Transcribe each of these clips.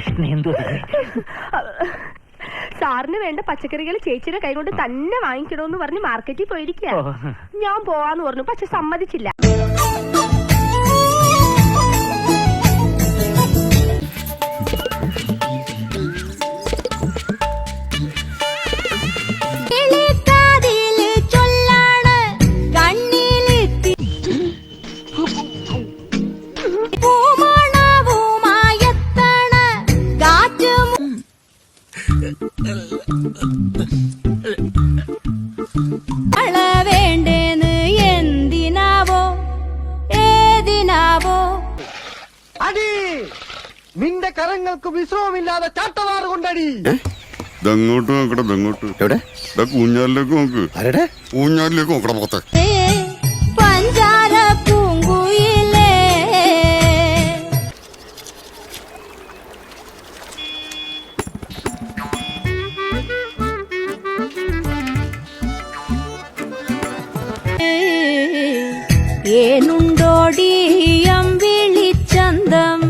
കൃഷ്ണ എന്തോ സാറിന് വേണ്ട പച്ചക്കറികൾ ചേച്ചിയുടെ കൈ കൊണ്ട് തന്നെ വാങ്ങിക്കണമെന്ന് പറഞ്ഞ് മാർക്കറ്റിൽ പോയിരിക്കുക. ഞാൻ പോവാന്ന് പറഞ്ഞു പക്ഷെ സമ്മതിച്ചില്ല. വേണ്ടേന്ന് എന്തിനാവോ? ഏതിനാവോ? അടി നിന്റെ കരങ്ങൾക്ക് വിശ്രമമില്ലാതെ ചാട്ടവാറ് കൊണ്ടടി. ഇതങ്ങോട്ട് നോക്കട്ടെ ഇതങ്ങോട്ട്. എവിടെ? ഇതാ ഊഞ്ഞാലിലേക്ക് നോക്ക്. ആരുടെ? ഊഞ്ഞാലിലേക്ക് നോക്കട പുറത്തെ ഏനുണ്ടോടി വിളിച്ചന്തം?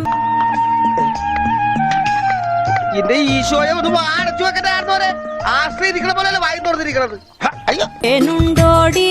എന്റെ ഈശോയെ ഒന്ന് വാണിച്ചു വെക്കട്ടെ ആശ്രയിരിക്കണ പോലെ വായി തുറന്നിരിക്കണത്. ഏനുണ്ടോടി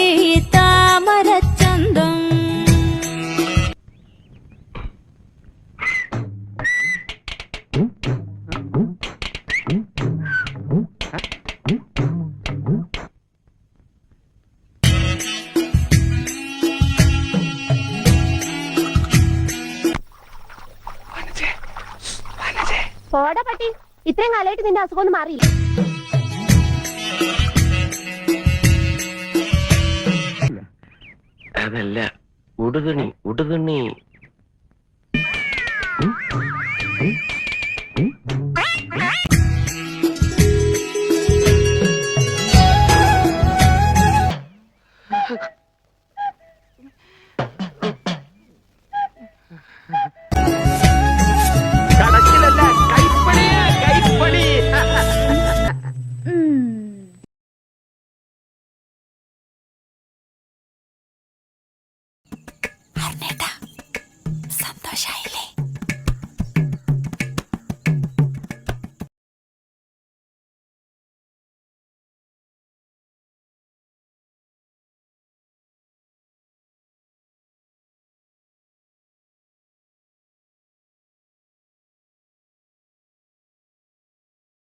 പോടാ പട്ടി. ഇത്രയും കാലമായിട്ട് നിന്റെ അസുഖം ഒന്നും മാറിയില്ല? അതല്ല ഉടുതുണി ഉടുതുണി. corneta.